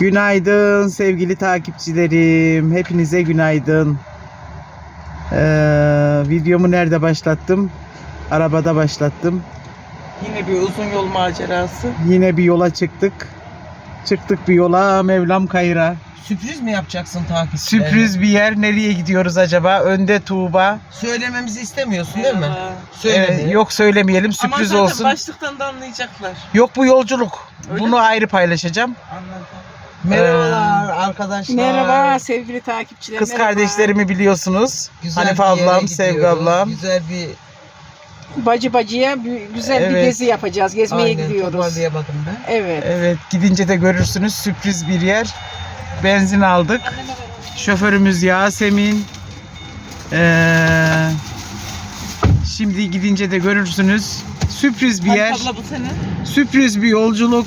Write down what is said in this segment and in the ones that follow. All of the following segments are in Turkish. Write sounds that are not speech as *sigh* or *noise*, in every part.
Günaydın sevgili takipçilerim. Hepinize günaydın. Ee, videomu nerede başlattım? Arabada başlattım. Yine bir uzun yol macerası. Yine bir yola çıktık. Çıktık bir yola Mevlam kayıra. Sürpriz mi yapacaksın takipçilerine? Sürpriz bir yer. Nereye gidiyoruz acaba? Önde Tuğba. Söylememizi istemiyorsun değil mi? Söyle. Ee, yok söylemeyelim Ama sürpriz zaten olsun. başlıktan da anlayacaklar. Yok bu yolculuk. Öyle Bunu mi? ayrı paylaşacağım. Anladım. Merhabalar arkadaşlar. Merhaba sevgili takipçiler. Kız merhaba. kardeşlerimi biliyorsunuz. Güzel Hanife bir yere ablam, Sevgi gidiyoruz. ablam. Güzel bir Bacı bacıya bir- güzel bir Evet. gezi yapacağız. Gezmeye aynen gidiyoruz. toparlayamadım ben. Evet. Evet gidince de görürsünüz sürpriz bir yer. Benzin aldık. Şoförümüz Yasemin. Ee, şimdi gidince de görürsünüz. Sürpriz bir yer. bu sene. Sürpriz bir yolculuk.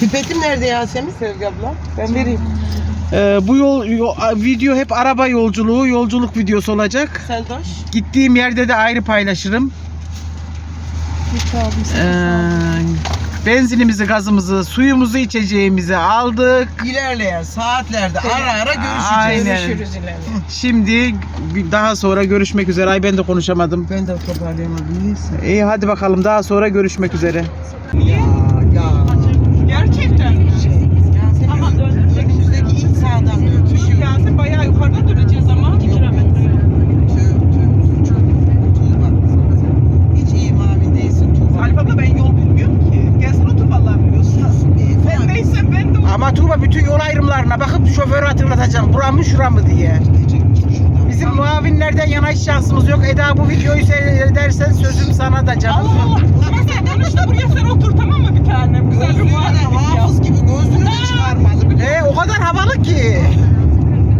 Pipetim nerede Yasemin? Sevgi abla. Ben vereyim. Ee, bu yol, yo- video hep araba yolculuğu, yolculuk videosu olacak. Seldoş. Gittiğim yerde de ayrı paylaşırım. Ee, benzinimizi, gazımızı, suyumuzu, içeceğimizi aldık. İlerleyen saatlerde ara ara görüşeceğiz. Aynen. Görüşürüz. Şimdi daha sonra görüşmek üzere. Ay ben de konuşamadım. Ben de toparlayamadım. Neyse. İyi hadi bakalım daha sonra görüşmek üzere. Ya ya. Gerçekten mi? Ama Yasemin döndürecek. önümüzdeki ilk sağdan dön. Yasin bayağı yukarıdan döneceğiz ama. 2 kilometre. Tüh tüh. Çok Tuğba. Hiç iyi mavi değilsin Tuğba. Hanife abla ben yol bilmiyorum ki. Gelsin otur vallahi biliyorsun. Sen neyse ben de Ama Tuğba bütün yol ayrımlarına bakıp şoförü hatırlatacağım. Bura mı şura mı diye. Bizim muavinlerden yana hiç şansımız yok. Eda bu videoyu seyredersen sözüm sana da canım. Allah Allah. Sen dönüşte buraya sen otur tamam mı bir tane? Güzel bir yap. hafız gibi gözlüğünü de çıkarmadı. biliyor E, o kadar havalı ki.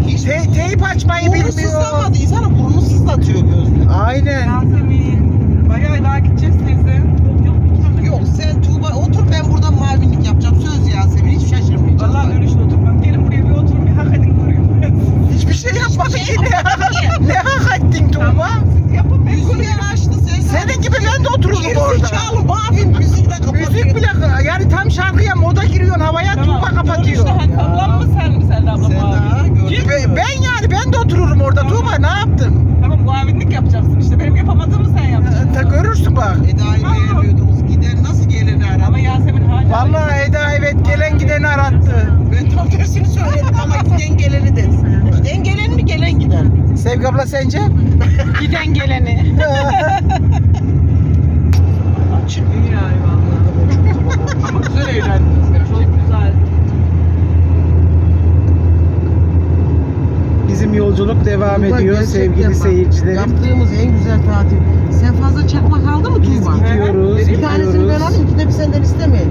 Hiç Te- teyip açmayı Burnu bilmiyor. sızlamadı. İnsanın burnu sızlatıyor gözlüğü. Aynen. Yasemin. Bayağı daha gideceğiz teyze. Yok yok bir kilometre. Yok sen Tuğba otur ben burada mavinlik yapacağım. Söz Yasemin hiç şaşırmayacağım. Vallahi dönüşte oturmam. Gelin buraya bir oturun bir hak edin görüyorum. Hiçbir şey yapmadı şey ki. Ne, ne hak ettin Tuğba? Siz yapın ben Müziği görüyorum. açtı sen. Senin gibi ben de otururdum orada. Gerizekalı mavin müziği de kapatıyor. Müzik bile yani tam şarkıya moda giriyorsun havaya Tuğba kapatıyor. Dönüşte Hanife ablam mı sen mi Selda abla Sen muavin? daha gördün Kim? mü? Be- Ben yani ben de otururum orada Tuğba ne yaptın? Tamam muavinlik yapacaksın işte. Benim yapamadığımı sen yapacaksın. Ta görürsün bak. Eda'yı beğeniyordunuz. Gider nasıl geleni Ama aradı. Yasemin hala... Vallahi Eda evet gelen gideni arattı. Ben tam tersini söyledim ama giden geleni dedim. Giden gelen mi gelen giden? Sevgi abla sence? Giden geleni. İyi yani valla. Ama güzel eğlendiniz. Çok güzel. Bizim yolculuk devam Tuğba, ediyor sevgili bak, seyircilerim. Yaptığımız en güzel tatil. Sen fazla çakmak aldın mı Biz Tuğba? gidiyoruz, Bir tanesini ben gidiyoruz. alayım, iki de bir senden istemeyin.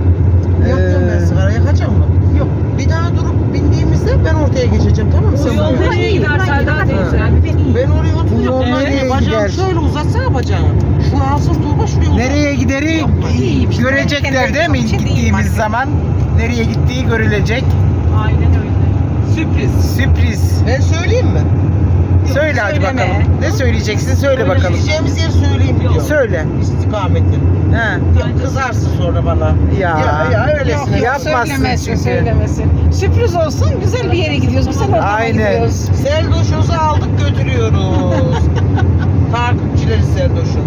Yakıyorum ben Ee, sigara, yakacak mı? Yok. Bir daha durup bindiğimizde ben ortaya geçeceğim, tamam mı? Bu Sen yol buraya. nereye gider Selda teyze? Ben oraya Bu oturuyorum. yol Nereye gider? şöyle uzatsana bacağını. Şunu alsın Tuğba şuraya uzat. Nereye gideri görecekler değil mi gittiğimiz zaman? Nereye gittiği görülecek. Aynen öyle. Sürpriz. Sürpriz. Ben söyleyeyim mi? Söyle hadi söyleme. bakalım. Ne söyleyeceksin söyle bakalım. Gideceğimiz yeri söyleyeyim diyor. Söyle. İstikameti. Ha. Ya kızarsın sonra bana. Ya. Ya, ya öylesine. Yok, Yapmazsın söylemesin, çünkü. söylemesin. Sürpriz olsun, güzel bir yere gidiyoruz. Güzel ortama Aynen. gidiyoruz. Seldoş'umuzu aldık götürüyoruz. *laughs* Takipçileri Seldoş'un.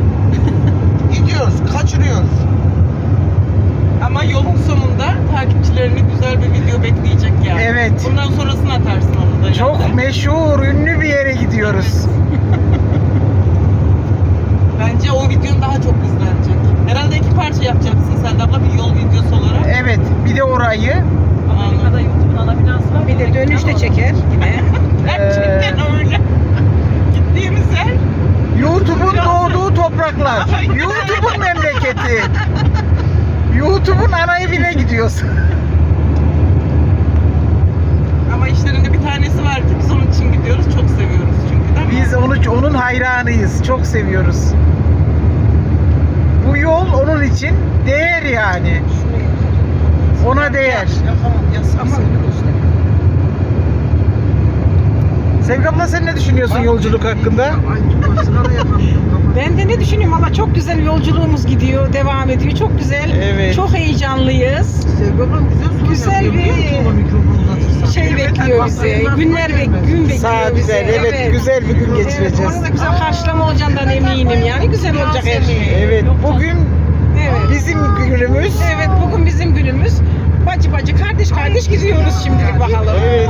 Gidiyoruz, kaçırıyoruz. Ama yolun sonunda takipçilerini güzel bir video bekleyecek yani. Evet. Bundan sonrasını atarsın onu da. Çok yani. meşhur, ünlü bir yere gidiyoruz. *laughs* Bence o videon daha çok izlenecek. Herhalde iki parça yapacaksın sen de abla bir yol videosu olarak. Evet, bir de orayı Amerika'da YouTube'un ana binası var. Bir de dönüşte çeker yine. *laughs* Gerçekten öyle. *laughs* Gittiğimiz yer YouTube'un doğduğu topraklar. YouTube'un memleketi. Evine gidiyorsun. ama işlerinde bir tanesi var ki biz onun için gidiyoruz. Çok seviyoruz çünkü değil mi? Biz onu onun hayranıyız. Çok seviyoruz. Bu yol onun için değer yani. Ona değer. Yakamam, yasam. Sevgi abla sen ne düşünüyorsun yolculuk hakkında? Ben de ne düşünüyorum ama çok güzel yolculuğumuz gidiyor, devam ediyor. Çok güzel. Evet. Çok heyecanlıyız. Sevgi ablam güzel soru Güzel yapıyor, bir biliyor musun ona mikrofonu uzatırsan? Şey bekliyor bizi. Günler ve gün bekliyor Sağ bizi. güzel, evet, güzel bir gün geçireceğiz. Evet, orada güzel karşılama olacağından eminim yani. Güzel olacak her şey. Evet, bugün Evet. bizim günümüz. Evet bugün bizim günümüz. Bacı bacı kardeş kardeş gidiyoruz şimdilik bakalım. Evet.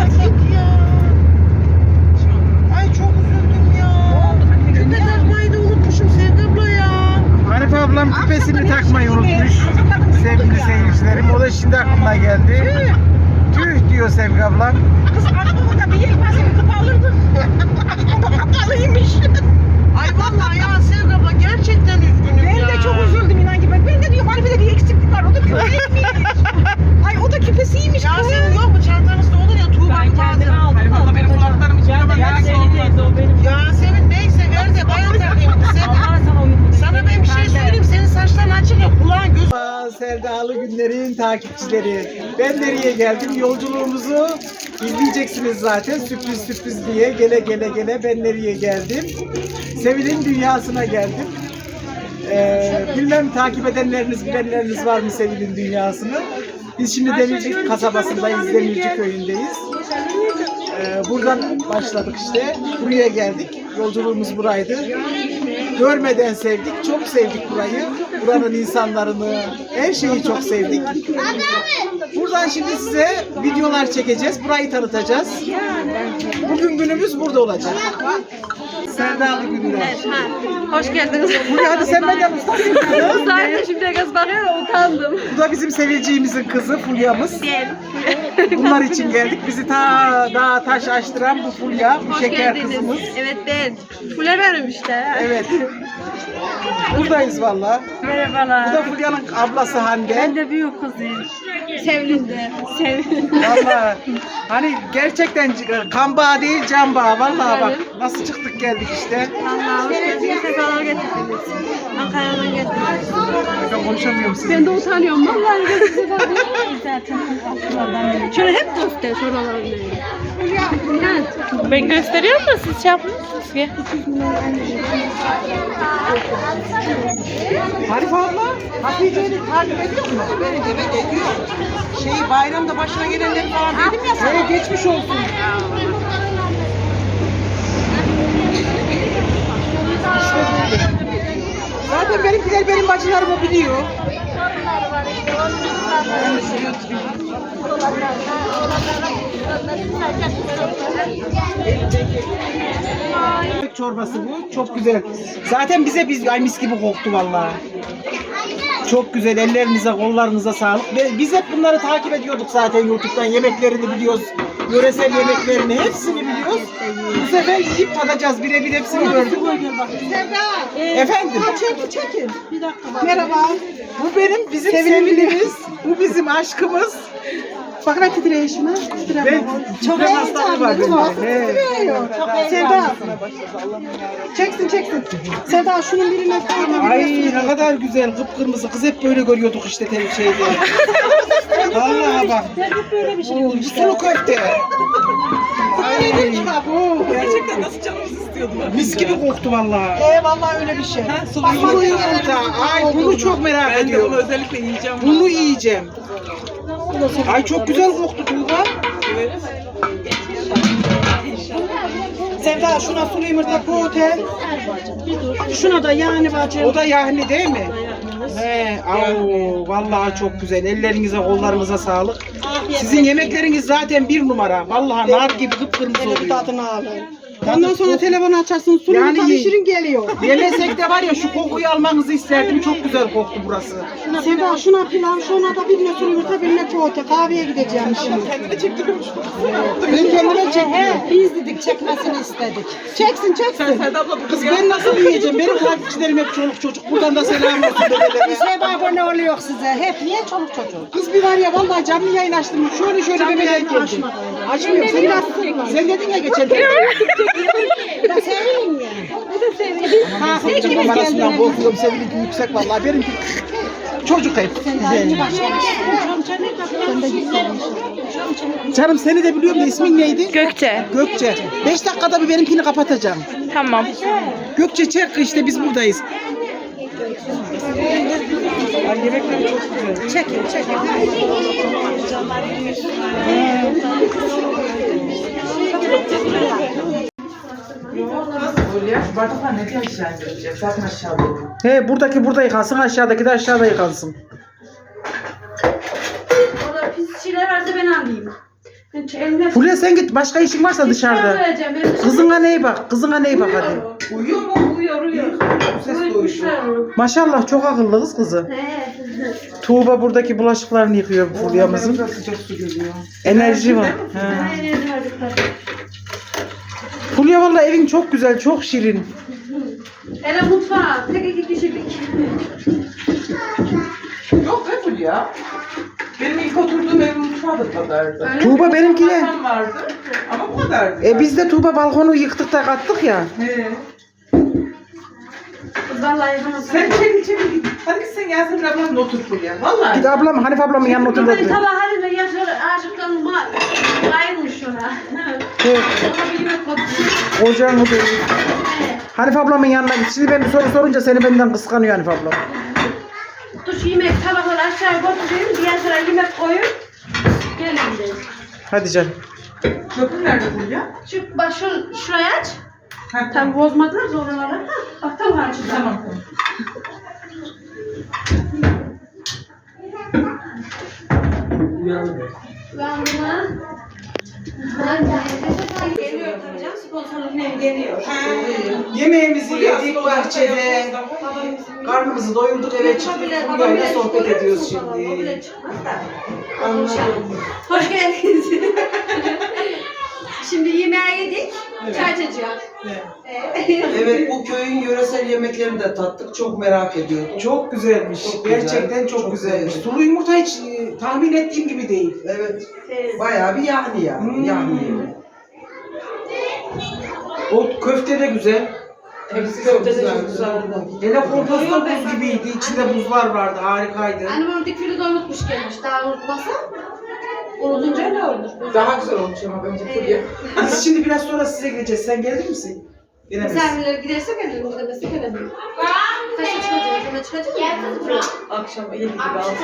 Ay çok üzüldüm ya. Küpe takmayı da unutmuşum Sevgi abla ya. Hanife ablam küpesini takmayı unutmuş. Sevgili seyircilerim. O da şimdi aklına geldi. Tüh diyor Sevgi ablam. Kız arabada bir yelpaze bir alırdık. Ama kapalıymış. Ay vallahi ya Sevgi abla gerçekten üzgünüm Ben ya. de çok üzüldüm inan ki. Ben, ben de diyorum Arife'de bir eksiklik var. O da küpesiymiş. Ay o da küpesiymiş. Ya kız. senin yok mu çantanızda olur ya Tuğba'nın bazen. Hayır valla benim kulaklarım için ama neyse olmaz. Yasemin neyse ver de bayan takayım. *laughs* Sen, sana ben bir şey söyleyeyim. Senin saçların açık ya kulağın göz. Sevdalı günlerin takipçileri. Ben nereye geldim? Yolculuğumuzu izleyeceksiniz zaten. Sürpriz sürpriz diye gele gele gele ben nereye geldim? Sevil'in dünyasına geldim. Ee, bilmem takip edenleriniz bilenleriniz var mı Sevil'in dünyasını? Biz şimdi Demirci kasabasındayız, Demirci köyündeyiz. Ee, buradan başladık işte. Buraya geldik. Yolculuğumuz buraydı. Görmeden sevdik. Çok sevdik burayı. Buranın insanlarını, her şeyi çok sevdik. Buradan şimdi size videolar çekeceğiz. Burayı tanıtacağız. Bugün günümüz burada olacak. Serdalı günler. Hoş geldiniz. Buraya hadi sen benden ustasın. Sadece şimdi göz bakıyor utandım. Bu da bizim seveceğimizin kızı Fulya'mız. Gel. Bunlar için geldik. Bizi ta dağ taş açtıran bu Fulya, bu Hoş şeker geldiniz. kızımız. Evet ben. Fuller benim işte. Evet. Buradayız valla. Bu da Merhabalar. Fulya'nın ablası Hande. Ben de büyük kızıyım. Sevlinde. Sevlinde. Valla hani gerçekten kan bağı değil can bağı. Valla bak nasıl çıktık geldik işte. Allah'a hoş geldiniz. Sefalar getirdiniz. Ankara'dan getirdiniz. Ben konuşamıyorum sizinle. Ben de utanıyorum. Vallahi de size de zaten. Şöyle hep göster şuralarını. Ben gösteriyorum da siz şey yapmıyorsunuz ki. Hanife abla, Hatice'yi takip ediyor musun? Evet evet ediyor. Şey bayramda başına gelenleri falan dedim ya sana. Hey, geçmiş olsun. İşte böyle. Zaten benimkiler benim bacılarımı biliyor. Çorbası bu. Çok güzel. Zaten bize biz ay mis gibi koktu vallahi. Çok güzel. Ellerinize, kollarınıza sağlık. Ve biz hep bunları takip ediyorduk zaten YouTube'dan. Yemeklerini biliyoruz. Yöresel yemeklerini hepsini biliyoruz. Bu sefer yiyip tadacağız. Birebir hepsini gördük. Efendim. Çekin çekin. Bir dakika. Merhaba. Bu benim bizim sevgilimiz. Bu bizim aşkımız. Bak ben titreşime. Ben çok hastalığı var bende. He. Sevda. Çeksin çeksin. Sevda şunun birine koyma. Ay ne kadar güzel kıpkırmızı kız hep böyle görüyorduk işte tele şeyde. *laughs* Vallahi bak. Böyle bir şey sulu köfte. Ay. Gerçekten nasıl canımız istiyordu bak. Mis gibi koktu vallahi. Eyvallah öyle bir şey. Ha. Ay bunu çok merak Ben de bunu ediyorum. özellikle yiyeceğim. Bunu yiyeceğim. Ay çok güzel koktu Tuğba. Evet. Sevda şuna sulu yumurta kote. Şuna da yani bacım. O da yahni değil mi? He, au, vallahi çok güzel. Ellerinize, kollarınıza sağlık. Sizin yemekleriniz zaten bir numara. Vallahi nar gibi kıpkırmızı oluyor. tadını alın. Ondan sonra telefonu açarsın. Sulu Yani yiyin. pişirin geliyor. *laughs* Yemesek de var ya şu kokuyu almanızı isterdim. Çok güzel koktu burası. Sevda şuna pilav, şuna da birine sulu yumurta, birine kote. Kahveye gideceğim şimdi. Kendine çektiriyormuş. Ben kendime çektim. Biz dedik çekmesini istedik. Çeksin çeksin. Sen abla bu Kız ben nasıl yiyeceğim? Benim takipçilerim hep çoluk çocuk. Buradan da selam olsun. *laughs* Biz hep abone oluyor size. Hep niye çoluk çocuk? Kız bir var ya vallahi canlı yayın açtım. Şöyle şöyle bebeler geldi. Açmıyorum. Sen, sen dedin ya geçen. *laughs* Aman Sevil'in numarasından bozuyorum. Sevil'inki yüksek vallahi. Benimki çocuk hep. Canım seni de biliyorum da ismin neydi? Gökçe. Gökçe. 5 dakikada bir benimkini kapatacağım. Tamam. Gökçe çek işte biz buradayız. Ay yemekler çok güzel. Çekin çekin. He buradaki burada yıkansın aşağıdaki de aşağıda yıkansın. Orada pis şeyler varsa ben alayım. Ben ç- elimle Fulya sen git başka işin varsa dışarıda. vereceğim. Ben dışarı- Kızına neye bak kızına neye bak hadi. Uyuyor mu? Uyuyor uyuyor. Uyutmuşlar onu. Maşallah çok akıllı kız kızı. He. Tuğba buradaki bulaşıklarını yıkıyor Fulya'mızın. sıcak su geliyor. Enerji var. He. Aynen Fulya valla evin çok güzel, çok şirin. Ele mutfağa. Tek iki kişilik. Yok be Fulya. Benim ilk oturduğum evin mutfağı da kadardı. Öyle Tuğba benimki de. Masam vardı ama bu kadardı. E biz de Tuğba balkonu yıktık da kattık ya. He. Vallahi. Sen çekil çekil git. Hadi git sen Yasemin ablanla otur Fulya. Vallahi. Git ablam, Hanif ablamın yanına otur Hani dedi. sabah halinde yaşar aşıktan ma kaymış ona. Evet, Ona bir yemek koydu. Ocağını da Hanif ablamın yanına git. Şimdi ben bir soru sorunca seni benden kıskanıyor Hanif ablam. Dur şu yemek tabakları aşağı götüreyim. Diğer sıra yemek koyun. Gelin de. Hadi canım. Köprü nerede? Şu bak şu şuraya aç. Ha, Tam bozmadılar da oralara. Ha, Bak tam açtı. Tamam. tamam. Uyandı mı? Geliyor tabii canım. Sponsorluk ne geliyor. Yemeğimizi yedik bahçede. Karnımızı doyurduk eve çıktık. Fulya'yla sohbet ediyoruz şimdi. Hoş geldiniz. *laughs* Şimdi yemeği yedik. Çay içeceğiz. Evet bu köyün yöresel yemeklerini de tattık. Çok merak ediyordum. Çok güzelmiş. Çok güzel, Gerçekten çok, çok güzelmiş. güzel. Sulu yumurta hiç e, tahmin ettiğim gibi değil. Evet. Bayağı bir yahni yani. Hmm. Yahni. O köfte de güzel. Hepsi Çok çok güzel. güzel. Hele komposto buz gibiydi. İçinde buzlar vardı. Harikaydı. Annem onu dikili de unutmuş gelmiş. Daha unutmasa unutunca ne olur? Daha güzel olmuş ama bence Fulya. Biz şimdi biraz sonra size gideceğiz. Sen gelir misin? Gelemezsin. Misafirler giderse gelirim, gidemezse gelemirim. Kaçta çıkacağız? Hemen çıkacak mı? Akşam 7 gibi aldım.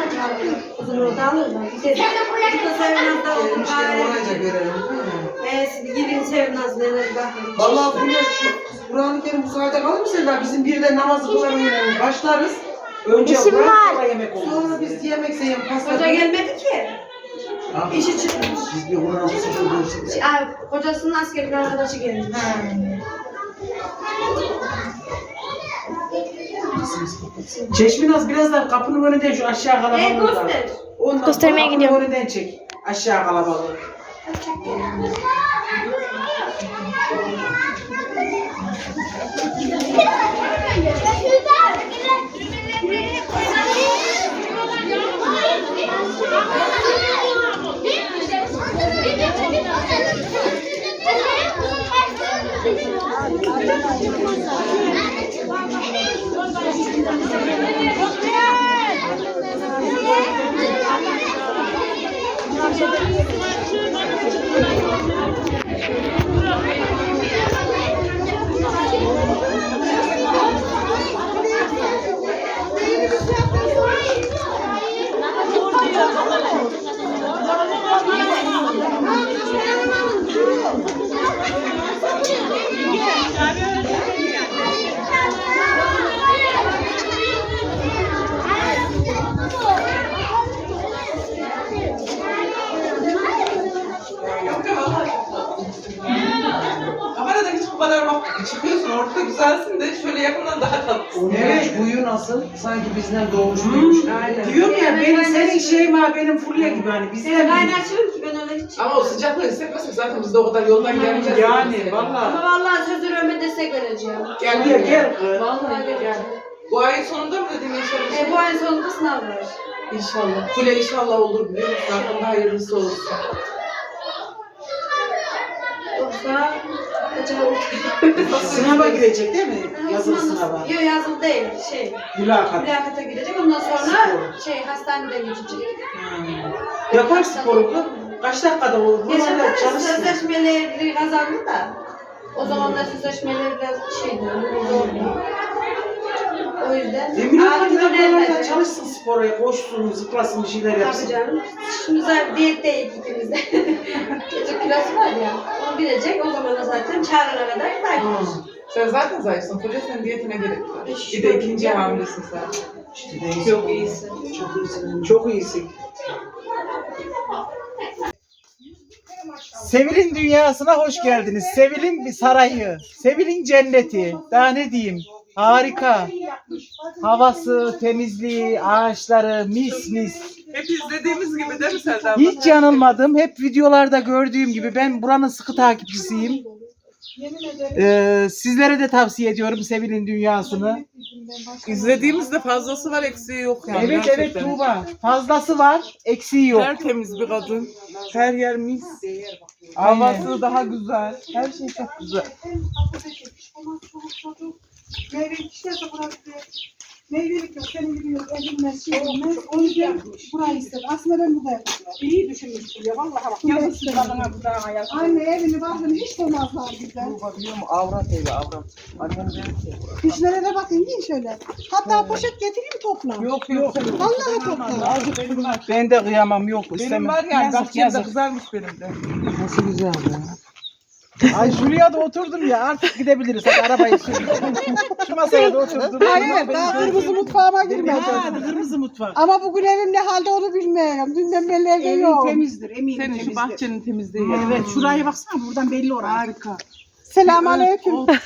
Uzun orada alırlar. Gideriz. De Sevinaz'da olsun Gelmişken orayca bari. görelim. Ee, siz gidin Sevinaz'la bir bakın. Vallahi ne şu Kur'an-ı Kerim bu saate kalır mı Seda? Bizim bir de namazı kılamayalım. Başlarız. Önce İşim var. sonra yemek olur. Sonra biz yemek yiyelim. Pasta. Hoca gelmedi ki. İşi çıkmış. Biz bir Kur'an okuyoruz. Ay, Hocasının askerlik arkadaşı gelmiş. Çeşminaz birazdan kapının önünden şu aşağı Ee, kalabalığı da. göster. Ondan Göstermeye kapının gidiyorum. önünden çek. Aşağı kalabalığı. Kamerada güzelsin de şöyle yakından daha tatlısın. Evet. Huyu nasıl? Sanki bizden doğmuş büyümüş. Diyorum ya benim senin Şeyma benim Fulya gibi hani Ben bizden kaynaşırım ki ben öyle hiç. Ama o sıcaklığı hissetmezsek zaten biz de o kadar yoldan gelmeyeceğiz. yani valla. Ama vallahi söz veriyorum ben destek vereceğim. Gel Fulya gel kız. Vallahi geleceğim. Bu ayın sonunda mı dediğin inşallah? E, bu ayın sonunda sınav var. İnşallah. Kule inşallah olur biliyor musun? Aklında hayırlısı olsun. Yoksa yapacağım? *laughs* Sınava girecek değil mi? Yazılı sınava. Yok yazılı değil. Şey, Mülakat. mülakata girecek. Ondan sonra şey hastanede geçecek. Yapar sporu bu. Kaç dakikada olur? Geçen Normalde sene çalışsın. sözleşmeleri kazandı da. O zaman da sözleşmeleri biraz şeydi, zordu. O yüzden E, mülakatı da buralarda çalışsın spora, koşsun, zıplasın, bir şeyler Tabii yapsın. canım. Şimdi zaten diyetteyiz ikimiz de. Çocuk kilosu var ya. Onu bilecek. O zaman da zaten çağırana kadar gider. Sen zaten zayıfsın. Koca senin diyetine gerek. Hiç Bir de ikinci hamilesin sen. İşte değilsin. Çok iyisin. Çok iyisin. Çok iyisin. Sevil'in dünyasına hoş geldiniz. Sevil'in bir sarayı, Sevil'in cenneti. Daha ne diyeyim? Harika. Havası, temizliği, ağaçları mis mis. Hep izlediğimiz gibi değil mi Selda? Hiç yanılmadım. Hep videolarda gördüğüm gibi ben buranın sıkı takipçisiyim. Ee, sizlere de tavsiye ediyorum Sevil'in dünyasını. İzlediğimizde fazlası var eksiği yok yani. evet evet gerçekten. Tuğba. Fazlası var, eksiği yok. Tertemiz bir kadın. Her yer mis. Aynen. Havası daha güzel. Her şey çok güzel. Meyvelik isterse burası meyvelik yok. Senin gibi yok. Edilmez, şey olmaz. O yüzden burayı istedim. Aslında ben burada yapacağım. İyi düşünmüşsün ya. Vallahi bak. Yazık kadına bu daha hayat. Anne evini barkını hiç koymazlar bize. Bakıyorum avrat evi avrat. Annem dedi ki. Dişlere bakın yiyin şöyle. Hatta poşet getireyim topla. Yok yok. Vallahi topla. Benim var. Ben de kıyamam yok Benim istemem. var yani. Yazık, yazık. kızarmış benim de. Nasıl güzel ya. Ay şuraya da oturdum ya artık gidebiliriz. Hadi arabayı sür. Şu masaya da oturdum. Hayır daha kırmızı mutfağıma girmeyeceğim. Ha, kırmızı mutfak. Ama bugün evim ne halde onu bilmiyorum. Dünden beri evde yok. temizdir eminim Senin şu temizdir. bahçenin temizliği. Evet şuraya baksana buradan belli orası. Harika. Selam aleyküm. Olmaz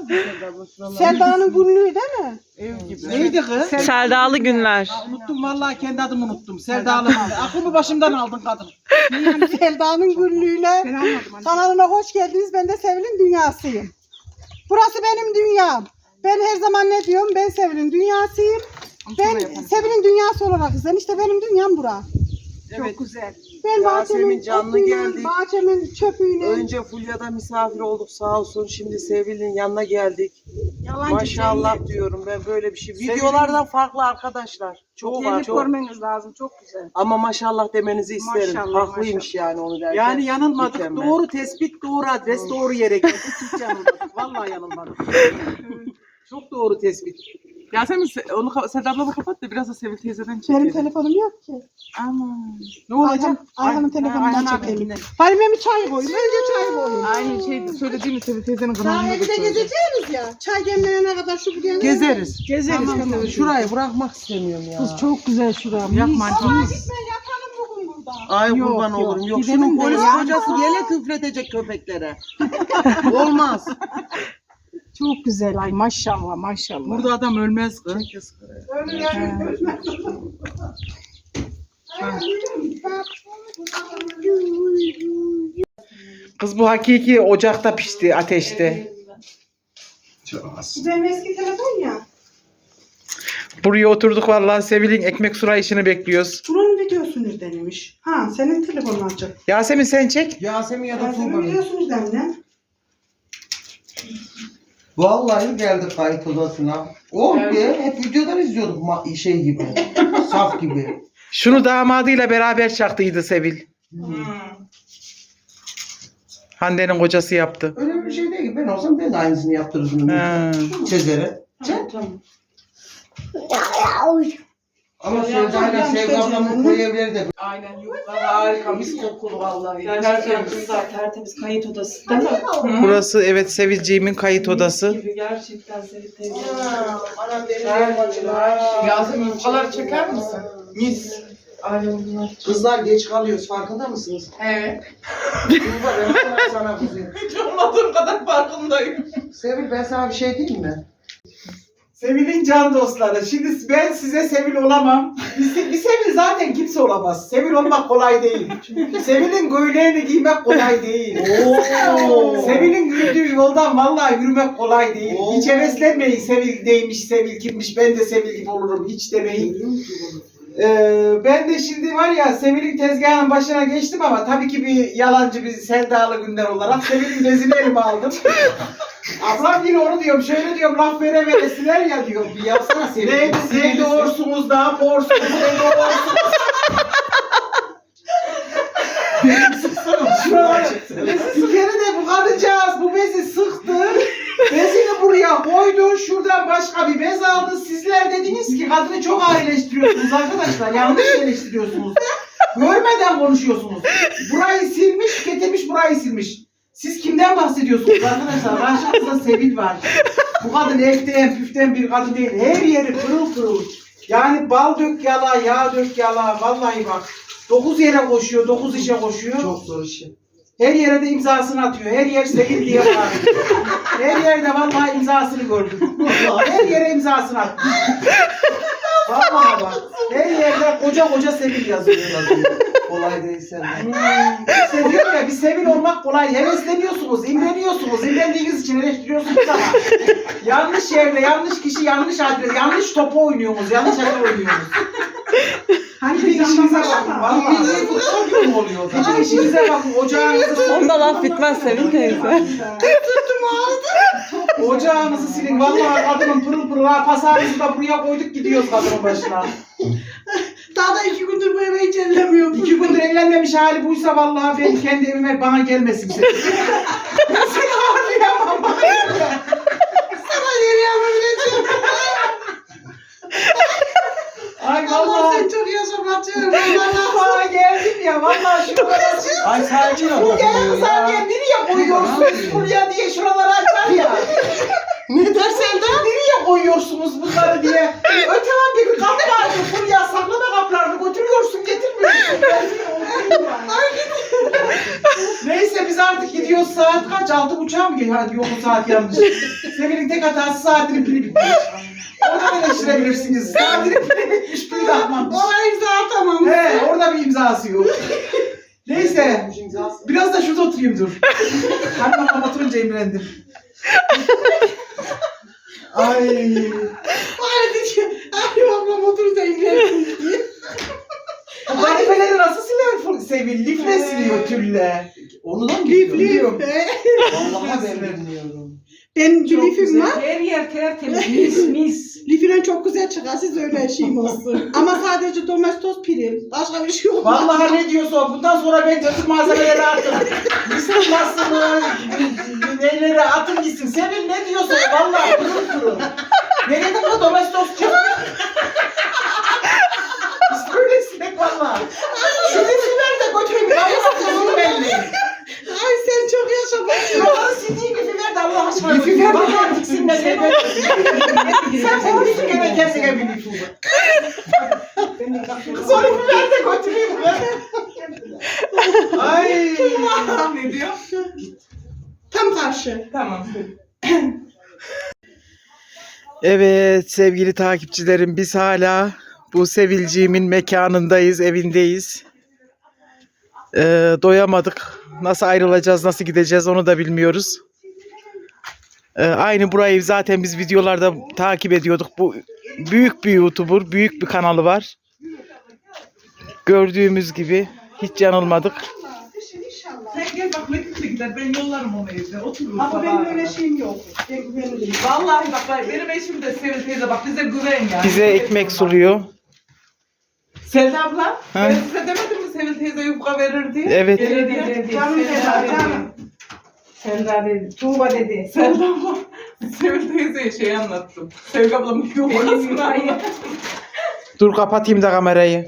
mı Selda abla? Şuralar Selda'nın günlüğü değil mi? Ev gibi. Neydi kız? Seldalı günler. Aa, unuttum vallahi kendi adımı unuttum. Serdalı aldı. Aklımı başımdan aldın kadın. Selda'nın günlüğüne kanalına hoş geldiniz. Ben de Sevil'in dünyasıyım. Burası benim dünyam. Ben her zaman ne diyorum? Ben Sevil'in dünyasıyım. Ben Sevil'in dünyası olarak izlen. İşte benim dünyam bura. Çok güzel. Ben bahçemin Yasemin canlı otuyla, geldik. bahçemin çöpüyle. Önce Fulya'da misafir olduk sağ olsun. Şimdi Sevil'in yanına geldik. Yalancı Maşallah diyorum ben böyle bir şey. Videolardan farklı arkadaşlar. Çok var çok. görmeniz lazım. Çok güzel. Ama maşallah demenizi isterim. Maşallah, Haklıymış yani onu derken. Yani yanılmadık. Mükemmel. Doğru tespit, doğru adres, doğru yere geldik. Hiç yanılmadık. Vallahi yanılmadık. *laughs* Çok doğru tespit. Yasemin se- onu Selda ablamı kapat da biraz da Sevil teyzeden Benim çekelim. telefonum yok ki. Aman. Ne olacak? Ayhan, Ayhan'ın Ayhan telefonundan çekelim. Halime mi çay koyayım? Önce çay koyayım. Aynı şey söylediğimi Sevil teyzenin Daha kanalında da evde gezeceğiz ya. Çay demlenene kadar şu bir yana- Gezeriz. Gezeriz. Şurayı bırakmak istemiyorum ya. çok güzel şura. Yapma. Aa, gitme yatalım bugün burada. Ay Yok, kurban yok. olurum. Yok Gidelim şunun de polis yani. kocası gele küfredecek köpeklere. *laughs* Olmaz. Çok güzel. Ay maşallah maşallah. Burada adam ölmez kız. Kız bu hakiki ocakta pişti ateşte. Benim eski telefon ya. Buraya oturduk vallahi Sevil'in ekmek sura işini bekliyoruz. Buranın videosu neredenmiş? Ha senin telefonun açık. Yasemin sen çek. Yasemin ya da Ben senin Tuğba'nın. videosu nereden? Vallahi geldik kayıt odasına. Oh be, hep videodan izliyorduk ma- şey gibi. *laughs* Saf gibi. Şunu damadıyla beraber çaktıydı Sevil. Hande'nin kocası yaptı. Öyle bir şey değil ki. Ben olsam ben de aynısını yaptırırdım. Ha. Sezer'e. Tamam. Ama Sevda'yla Sevda ablamın koyu evleri de Aynen yufka harika mis kokulu vallahi. Gerçekten kızlar tertemiz kayıt odası değil mi? Burası evet Sevilciğimin kayıt odası. Gibi gerçekten Sevil teyze. Anam benim bacılar. Yasemin yufkaları çeker misin? Mis. Aynen bunlar. Kızlar geç kalıyoruz farkında mısınız? Evet. Tuğba ben sana, sana *laughs* kızıyorum. Hiç olmadığım kadar farkındayım. Sevil ben sana bir şey diyeyim mi? Sevil'in can dostları. Şimdi ben size Sevil olamam. Bir, bir Sevil zaten kimse olamaz. Sevil olmak kolay değil. Sevil'in göğleğini giymek kolay değil. Sevil'in yürüdüğü yoldan vallahi yürümek kolay değil. Oo. Hiç heveslenmeyin Sevil neymiş, Sevil kimmiş, ben de Sevil gibi olurum. Hiç demeyin. Ee, ben de şimdi var ya Sevil'in tezgahının başına geçtim ama tabii ki bir yalancı bir sevdalı günler olarak Sevil'in bezini elime aldım. *laughs* Ablam yine onu diyorum şöyle diyorum laf vere veresiler ya diyorum. Bir yapsana Sevil. Ne, ne doğursunuz, ne yaparsınız, ne doğursunuz. Şuralar- bir kere de bu kadıncağız bu bezi sıktı. Bezini buraya koydu. Şuradan başka bir bez aldı. Sizler dediniz ki kadını çok aileştiriyorsunuz arkadaşlar. Yanlış eleştiriyorsunuz. Görmeden konuşuyorsunuz. Burayı silmiş, getirmiş burayı silmiş. Siz kimden bahsediyorsunuz arkadaşlar? Karşınızda Sevil var. Bu kadın eften püften bir kadın değil. Her yeri pırıl pırıl. Yani bal dök yala, yağ dök yala. Vallahi bak. Dokuz yere koşuyor, dokuz işe koşuyor. Çok zor işi. Her yere de imzasını atıyor. Her yer Sevil diye bağırıyor. Her yerde vallahi imzasını gördüm. Her yere imzasını attı. Vallahi bak. Her yerde koca koca Sevil yazıyor. Kolay değil senden. İşte diyorum ya bir Sevil olmak kolay. Hevesleniyorsunuz, imreniyorsunuz. İmrendiğiniz için eleştiriyorsunuz ama yanlış yerde, yanlış kişi, yanlış adres, yanlış topu oynuyorsunuz, yanlış ayı oynuyorsunuz. Hani Bir işinize bakın. Vallahi. de futbol gibi oluyor. Bir işinize bakın. Ocağınızı Onda laf bitmez Sevil teyze. Ocağınızı silin. Vallahi kadının pırıl pırıl ha pasağımızı da buraya koyduk gidiyoruz kadının başına. Daha da iki gündür bu eve hiç ellemiyorum. İki gündür evlenmemiş hali buysa vallahi ben kendi evime bana gelmesin. *laughs* ben seni ağırlayamam. Bana gelme. Sana yeri yapabileceğim. Ay Allah vallahi. sen çok Bacım. Allah Bana geldim ya vallahi şu kadar. Ay sakin ol. Bu yarım saniye nereye koyuyorsunuz buraya diye şuraları açar ya. *laughs* Ne dersen de? Nereye koyuyorsunuz bunları diye. Öteden bir kap vardı buraya saklama kaplarını götürüyorsun getirmiyorsun. *laughs* Neyse biz artık gidiyoruz saat kaç? Altı buçuğa mı geliyor? Hadi yok bu saat yanlış. Sevil'in tek hatası saatinin pili bitmiş. Oradan eleştirebilirsiniz. *laughs* De atmamış. Ona imza atamam. He orada bir imzası yok. Neyse. Biraz da şurada oturayım dur. *laughs* Bakalım oturunca imrendim. Ay. Bari dedi ki, ay ablam oturunca imrendim diye. Bu garibeleri nasıl siler Sevil? Lifle siliyor tülle. Onu da mı Lif biliyorum? lif. Vallahi ben bilmiyorum. Benim bir lifim var. Her yer tertemiz, mis mis. *laughs* Lifinen çok güzel çıkar. Siz öyle şeyim olsun. *laughs* Ama sadece domestos piril. Başka bir şey yok. Vallahi ne diyorsa o. Bundan sonra ben bütün malzemeleri atın. Isıtmasını, neleri atın gitsin. Sevil ne diyorsa o. Vallahi kırıl kırıl. Ne dedim bu domestos çıktı. Biz böyle sinek vallahi. Şu lifileri de götüreyim. Kaymasın onu belli. Ay sen çok yaşa lifi ver de Allah aşkına. Lifi ver. Vallahi tiksinme seni. Sen konuştun gene kendine bir lifi. Kız o lifi ver de götüreyim ben. Ay. ne diyor? Tam karşı. Tamam. Evet sevgili takipçilerim biz hala bu Sevilciğimin mekanındayız, evindeyiz. Ee, doyamadık. Nasıl ayrılacağız, nasıl gideceğiz onu da bilmiyoruz. Ee, aynı burayı zaten biz videolarda takip ediyorduk. Bu büyük bir YouTuber, büyük bir kanalı var. Gördüğümüz gibi hiç yanılmadık. Sen gel bak Metin de gider. Ben yollarım onu evde. Otururuz. Ama benim öyle şeyim yok. Ben güvenirim. Vallahi bak bak, benim eşim de Sevil teyze bak bize güven yani. Bize ekmek suluyor. Selda abla, Ha? ben size demedim mi Sevil teyze yufka verir diye? Evet. Gelir diye. Canım Selda, canım. Selda dedi, Tuğba dedi. Selda abla, Sevil teyzeye şey anlattım. Sevil ablamın yufkasını anlattım. Dur kapatayım da kamerayı.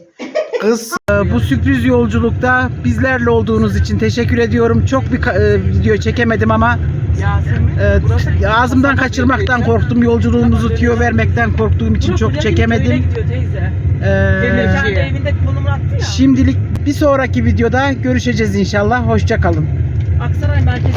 Kız e, bu sürpriz yolculukta bizlerle olduğunuz için teşekkür ediyorum. Çok bir e, video çekemedim ama Yasemin, e, ağzımdan kaçırmaktan korktum. Yolculuğumuzu tüyo vermekten korktuğum için çok çekemedim. gidiyor teyze. E, Kendi evinde konumunu attı ya. şimdilik bir sonraki videoda görüşeceğiz inşallah. Hoşça kalın. Aksaray merkezi.